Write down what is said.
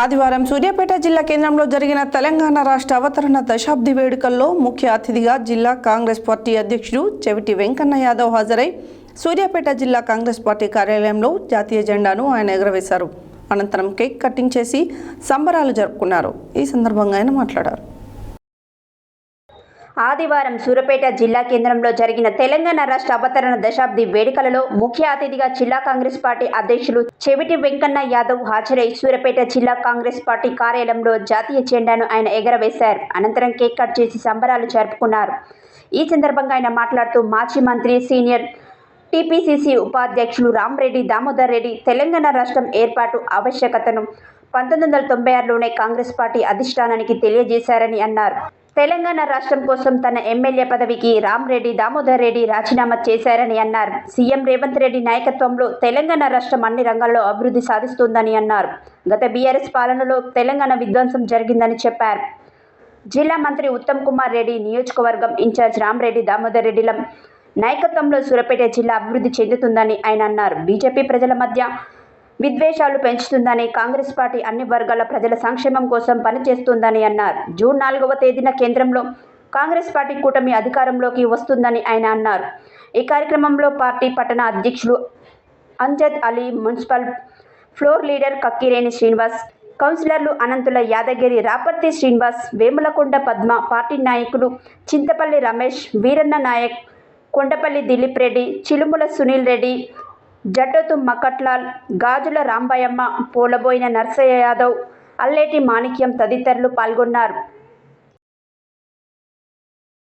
ఆదివారం సూర్యాపేట జిల్లా కేంద్రంలో జరిగిన తెలంగాణ రాష్ట్ర అవతరణ దశాబ్ది వేడుకల్లో ముఖ్య అతిథిగా జిల్లా కాంగ్రెస్ పార్టీ అధ్యక్షుడు చెవిటి వెంకన్న యాదవ్ హాజరై సూర్యాపేట జిల్లా కాంగ్రెస్ పార్టీ కార్యాలయంలో జాతీయ జెండాను ఆయన ఎగురవేశారు. అనంతరం కేక్ కటింగ్ చేసి సంబరాలు జరుపుకున్నారు. ఈ సందర్భంగా ఆయన మాట్లాడారు. ఆదివారం సూరపేట జిల్లా కేంద్రంలో జరిగిన తెలంగాణ రాష్ట్ర అవతరణ దశాబ్ది వేడుకలలో ముఖ్య అతిథిగా జిల్లా కాంగ్రెస్ పార్టీ అధ్యక్షులు చెవిటి వెంకన్న యాదవ్ హాజరై సూరపేట జిల్లా కాంగ్రెస్ పార్టీ కార్యాలయంలో జాతీయ జెండాను ఆయన ఎగరవేశారు. అనంతరం కేక్ కట్ చేసి సంబరాలు జరుపుకున్నారు. ఈ సందర్భంగా ఆయన మాట్లాడుతూ మాజీ మంత్రి సీనియర్ టీపీసీసీ ఉపాధ్యక్షులు రామ్రెడ్డి దామోదర్ రెడ్డి తెలంగాణ రాష్ట్రం ఏర్పాటు ఆవశ్యకతను పంతొమ్మిది వందల తొంభై ఆరులోనే కాంగ్రెస్ పార్టీ అధిష్టానానికి తెలియజేశారని అన్నారు. తెలంగాణ రాష్ట్రం కోసం తన ఎమ్మెల్యే పదవికి రామ్రెడ్డి దామోదర్ రెడ్డి రాజీనామా చేశారని అన్నారు. సీఎం రేవంత్ రెడ్డి నాయకత్వంలో తెలంగాణ రాష్ట్రం అన్ని రంగాల్లో అభివృద్ధి సాధిస్తుందని అన్నారు. గత బీఆర్ఎస్ పాలనలో తెలంగాణ విధ్వంసం జరిగిందని చెప్పారు. జిల్లా మంత్రి ఉత్తమ్ కుమార్ రెడ్డి నియోజకవర్గం ఇన్ఛార్జ్ రామ్రెడ్డి దామోదర్ రెడ్డిల నాయకత్వంలో సూరపేట జిల్లా అభివృద్ధి చెందుతుందని ఆయన అన్నారు. బీజేపీ ప్రజల మధ్య విద్వేషాలు పెంచుతుందని కాంగ్రెస్ పార్టీ అన్ని వర్గాల ప్రజల సంక్షేమం కోసం పనిచేస్తుందని అన్నారు. జూన్ నాలుగవ తేదీన కేంద్రంలో కాంగ్రెస్ పార్టీ కూటమి అధికారంలోకి వస్తుందని ఆయన అన్నారు. ఈ కార్యక్రమంలో పార్టీ పట్టణ అధ్యక్షులు Amjad Ali municipal floor leader Kakkireni Srinivas కౌన్సిలర్లు అనంతుల యాదగిరి రాపర్తి శ్రీనివాస్ వేములకొండ పద్మ పార్టీ నాయకులు చింతపల్లి రమేష్ వీరన్న నాయక్ కొండపల్లి దిలీప్ రెడ్డి చిలుముల సునీల్ రెడ్డి జట్టోతు మకట్లాల్ గాజుల రాంబయమ్మ పోలబోయిన నర్సయ్య యాదవ్ అల్లేటి మాణిక్యం తదితరులు పాల్గొన్నారు.